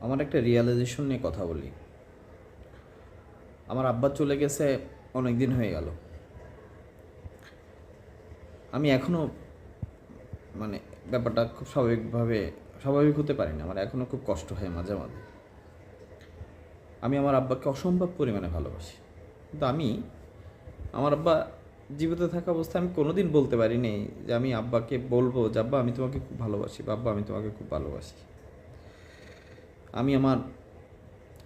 আমার একটা রিয়েলাইজেশন নিয়ে কথা বলি। আমার আব্বা চলে গেছে অনেক দিন হয়ে গেল। আমি এখনও মানে ব্যাপারটা খুব স্বাভাবিকভাবে, স্বাভাবিক হতে পারি না আমার এখনও খুব কষ্ট হয় মাঝে মাঝে। আমি আমার আব্বাকে অসম্ভব পরিমাণে ভালোবাসি। কিন্তু আমি, আমার আব্বা জীবিত থাকা অবস্থায় আমি কোনোদিন বলতে পারিনি যে আমি আব্বাকে বলব যে, আব্বা, আমি তোমাকে খুব ভালোবাসি বা আব্বা, আমি তোমাকে খুব ভালোবাসি। আমি আমার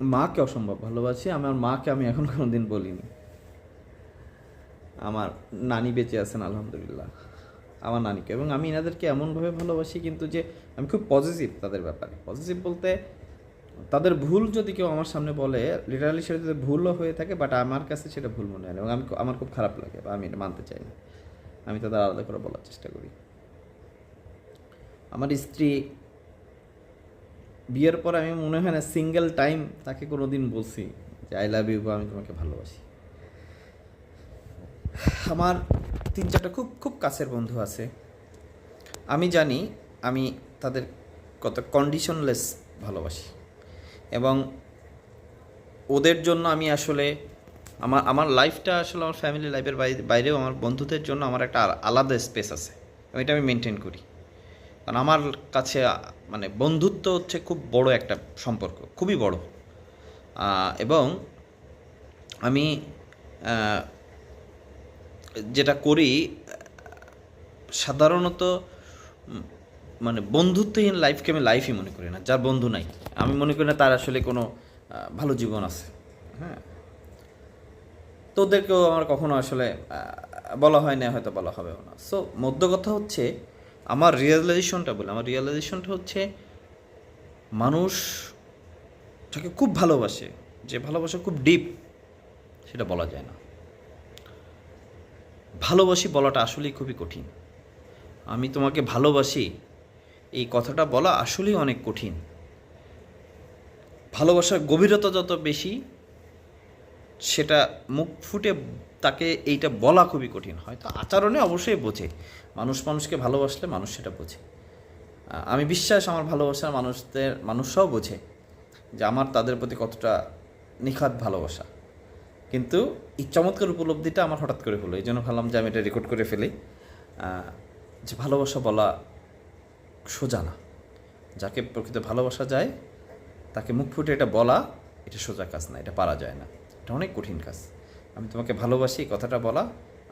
মাকে অসম্ভব ভালোবাসি আমার মাকে আমি এখন কোনো দিন বলিনি। আমার নানি বেঁচে আছেন, আলহামদুলিল্লাহ। আমার নানিকে। এবং আমি এনাদেরকে এমনভাবে ভালোবাসি কিন্তু যে আমি খুব পজিটিভ তাদের ব্যাপারে। পজিটিভ বলতে তাদের ভুল যদি কেউ আমার সামনে বলে লিটারালি সেটা যদি ভুলও হয়ে থাকে বাট আমার কাছে সেটা ভুল মনে হয় না। এবং আমি আমার খুব খারাপ লাগে, বা আমি এটা মানতে চাই না। আমি তাদের আলাদা করে বলার চেষ্টা করি। আমার স্ত্রী বিয়ের পর আমি মনে হয় না সিঙ্গেল টাইম তাকে কোনো দিন বলছি যে আই লাভ ইউ বা আমি তোমাকে ভালোবাসি। আমার তিন চারটা খুব খুব কাছের বন্ধু আছে। আমি জানি আমি তাদের কত কন্ডিশনলেস ভালোবাসি। এবং ওদের জন্য আমি আসলে আমার আমার লাইফটা আসলে আমার ফ্যামিলি লাইফের বাইরেও আমার বন্ধুদের জন্য আমার একটা আলাদা স্পেস আছে। এবং এটা আমি মেনটেন করি। কারণ আমার কাছে মানে বন্ধুত্ব হচ্ছে খুব বড় একটা সম্পর্ক, খুবই বড়। এবং আমি যেটা করি, সাধারণত মানে বন্ধুত্বহীন লাইফকে আমি লাইফই মনে করি না, যার বন্ধু নাই। আমি মনে করি না তার আসলে কোনো ভালো জীবন আছে। হ্যাঁ? তো ওদেরকেও আমার কখনো আসলে বলা হয় না হয়তো বলা হবেও না। সো মধ্য কথা হচ্ছে আমার রিয়েলাইজেশনটা বলে, আমার রিয়েলাইজেশনটা হচ্ছে মানুষ তাকে খুব ভালোবাসে, যে ভালোবাসা খুব ডিপ সেটা বলা যায় না। ভালোবাসি বলাটা আসলেই খুবই কঠিন। আমি তোমাকে ভালোবাসি, এই কথাটা বলা আসলেই অনেক কঠিন। ভালোবাসার গভীরতা যত বেশি সেটা মুখ ফুটে তাকে এইটা বলা খুবই কঠিন হয়তো আচরণে অবশ্যই বোঝে। মানুষ মানুষকে ভালোবাসলে মানুষ সেটা বোঝে। আমি বিশ্বাস আমার ভালোবাসার মানুষদের, মানুষরাও বোঝে যে আমার তাদের প্রতি কতটা নিখাত ভালোবাসা। কিন্তু এই চমৎকার উপলব্ধিটা আমার হঠাৎ করে হলো। এই জন্য ভাবলাম যে আমি এটা রেকর্ড করে ফেলি। যে ভালোবাসা বলা সোজা না। যাকে প্রকৃত ভালোবাসা যায়, তাকে মুখ ফুটে এটা বলা, এটা সোজা কাজ না, এটা পারা যায় না। এটা অনেক কঠিন কাজ। আমি তোমাকে ভালোবাসি কথাটা বলা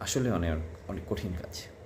আসলে অনেক অনেক কঠিন কাজ।